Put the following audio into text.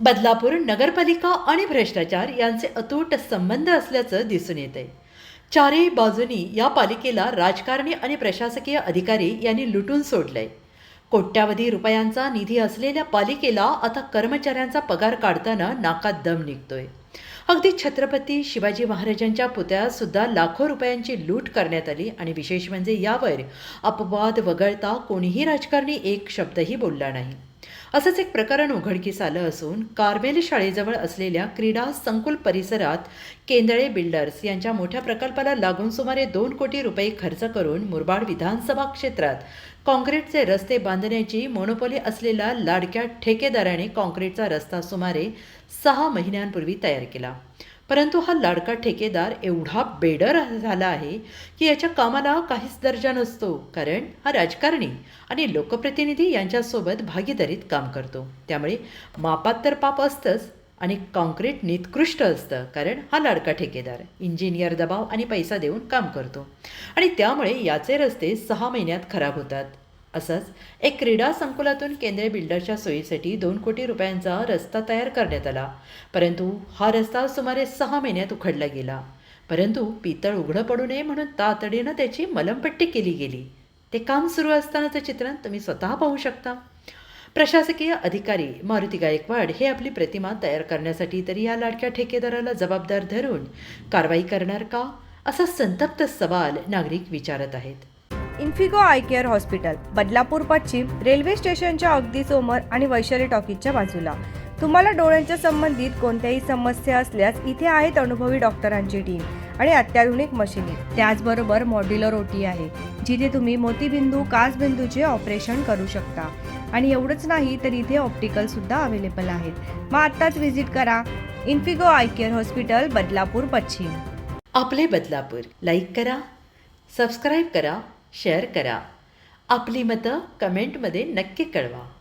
बदलापूर नगरपालिका आणि भ्रष्टाचार यांचे अतूट संबंध असल्याचं दिसून येत आहे चारही बाजूनी या पालिकेला राजकारणी आणि प्रशासकीय अधिकारी यांनी लुटून सोडलंय. कोट्यावधी रुपयांचा निधी असलेल्या पालिकेला आता कर्मचाऱ्यांचा पगार काढताना नाकात दम निघतोय. अगदी छत्रपती शिवाजी महाराजांच्या पुतळ्यातसुद्धा लाखो रुपयांची लूट करण्यात आली आणि विशेष म्हणजे यावर अपवाद वगळता कोणीही राजकारणी एक शब्दही बोलला नाही. असंच एक प्रकरण उघडकीस आलं असून कार्मेल शाळेजवळ असलेल्या क्रीडा संकुल परिसरात केंदळे बिल्डर्स यांच्या मोठ्या प्रकल्पाला लागून सुमारे दोन कोटी रुपये खर्च करून मुरबाड विधानसभा क्षेत्रात काँक्रीटचे रस्ते बांधण्याची मोनोपॉली असलेल्या लाडक्या ठेकेदाराने काँक्रीटचा रस्ता सुमारे सहा महिन्यांपूर्वी तयार केला. परंतु हा लाडका ठेकेदार एवढा बेडर झाला आहे की याच्या कामाला काहीच दर्जा नसतो कारण हा राजकारणी आणि लोकप्रतिनिधी यांच्यासोबत भागीदारीत काम करतो. त्यामुळे मापात तर पाप असतंच आणि कॉन्क्रीट निकृष्ट असतं कारण हा लाडका ठेकेदार इंजिनियर दबाव आणि पैसा देऊन काम करतो. आणि त्यामुळे याचे रस्ते सहा महिन्यात खराब होतात. असंच एक क्रीडा संकुलातून केंद्रीय बिल्डरच्या सोयीसाठी दोन कोटी रुपयांचा रस्ता तयार करण्यात आला. परंतु हा रस्ता सुमारे सहा महिन्यात उखडला गेला. परंतु पितळ उघडं पडू नये म्हणून तातडीनं त्याची मलमपट्टी केली गेली. ते काम सुरू असतानाचं चित्रण तुम्ही स्वतः पाहू शकता. प्रशासकीय अधिकारी मारुती गायकवाड हे आपली प्रतिमा तयार करण्यासाठी तरी या लाडक्या ठेकेदाराला जबाबदार धरून कारवाई करणार का? असा संतप्त सवाल नागरिक विचारत आहेत. Infigo eye care hospital Badlapur पश्चिम रेल्वे स्टेशनच्या अगदी समोर आणि वैशाली टॉकीजच्या बाजूला. तुम्हाला डोळ्यांच्या संबंधित कोणत्याही समस्या असल्यास इथे आहेत अनुभवी डॉक्टरांची टीम आणि अत्याधुनिक मशिनी. त्याचबरोबर मॉड्युलर ओटी आहे जिथे तुम्ही मोतीबिंदू कासबिंदूचे ऑपरेशन करू शकता. आणि एवढंच नाही तर इथे ऑप्टिकल सुद्धा अवेलेबल आहेत. मग आत्ताच व्हिजिट करा. Infigo eye care hospital Badlapur पश्चिम. आपले बदलापूर लाईक करा सबस्क्राईब करा शेअर करा. आपली मतं कमेंटमध्ये नक्की कळवा.